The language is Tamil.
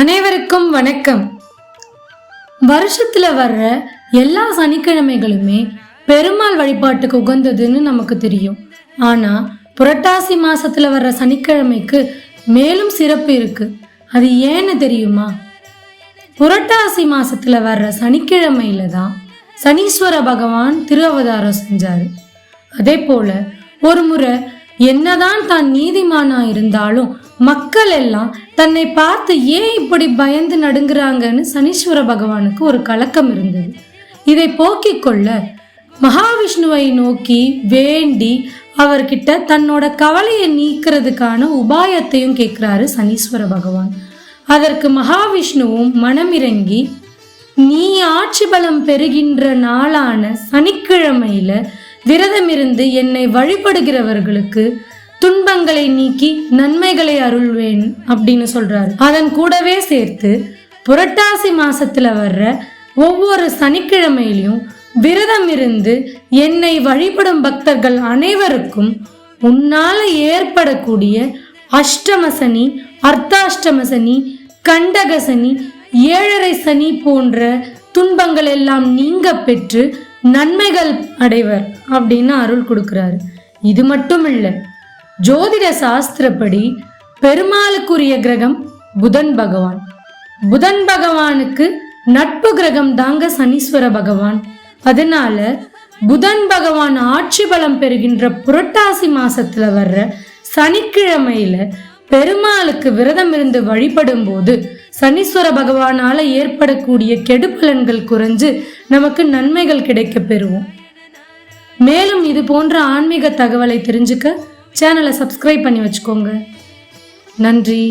அனைவருக்கும் வணக்கம். வருஷத்துல வர்ற எல்லா சனிக்கிழமைகளுமே பெருமாள் வழிபாட்டுக்கு உகந்ததுன்னு நமக்கு தெரியும். ஆனா புரட்டாசி மாசத்துல வர்ற சனிக்கிழமைக்கு மேலும் சிறப்பு இருக்கு. அது ஏன்னு தெரியுமா? புரட்டாசி மாசத்துல வர்ற சனிக்கிழமையில தான் சனீஸ்வர பகவான் திருவதாரம் செஞ்சாரு. அதே போல ஒரு முறை என்னதான் தான் நீதிமானா இருந்தாலும் மக்கள் எல்லாம் தன்னை பார்த்து ஏன் இப்படி பயந்து நடுங்குறாங்கன்னு சனீஸ்வர பகவானுக்கு ஒரு கலக்கம் இருந்தது. இதை போக்கிக் கொள்ள மகாவிஷ்ணுவை நோக்கி வேண்டி அவர்கிட்ட தன்னோட கவலையை நீக்கிறதுக்கான உபாயத்தையும் கேட்கிறாரு சனீஸ்வர பகவான். அதற்கு மகாவிஷ்ணுவும் மனமிறங்கி நீ ஆட்சி பலம் பெறுகின்ற நாளான சனிக்கிழமையில விரதமிருந்து என்னை வழிபடுகிறவர்களுக்கு துன்பங்களை நீக்கி நன்மைகளை அருள்வேன் அப்படின்னு சொல்றாரு. அதன் கூடவே சேர்த்து புரட்டாசி மாசத்துல வர்ற ஒவ்வொரு சனிக்கிழமையிலையும் விரதம் இருந்து என்னை வழிபடும் பக்தர்கள் அனைவருக்கும் உன்னால ஏற்படக்கூடிய அஷ்டம சனி அர்த்தாஷ்டம சனி கண்டக சனி ஏழரை சனி போன்ற துன்பங்கள் எல்லாம் நீங்க பெற்று நன்மைகள் அடைவர் அப்படின்னு அருள் கொடுக்கிறாரு. இது மட்டும் இல்லை ஜோதிட சாஸ்திரப்படி பெருமாளுக்குரிய கிரகம் புதன் பகவான். புதன் பகவானுக்கு நட்பு கிரகம் தாங்க சனீஸ்வர பகவான். அதனால புதன் பகவான் ஆட்சி பலம் பெறுகின்ற புரட்டாசி மாசத்துல வர்ற சனிக்கிழமையில பெருமாளுக்கு விரதம் இருந்து வழிபடும் போது சனீஸ்வர பகவானால ஏற்படக்கூடிய கெடுபலன்கள் குறைஞ்சு நமக்கு நன்மைகள் கிடைக்க பெறுவோம். மேலும் இது போன்ற ஆன்மீக தகவலை தெரிஞ்சுக்க சேனலை சப்ஸ்கிரைப் பண்ணி வச்சுக்கோங்க. நன்றி.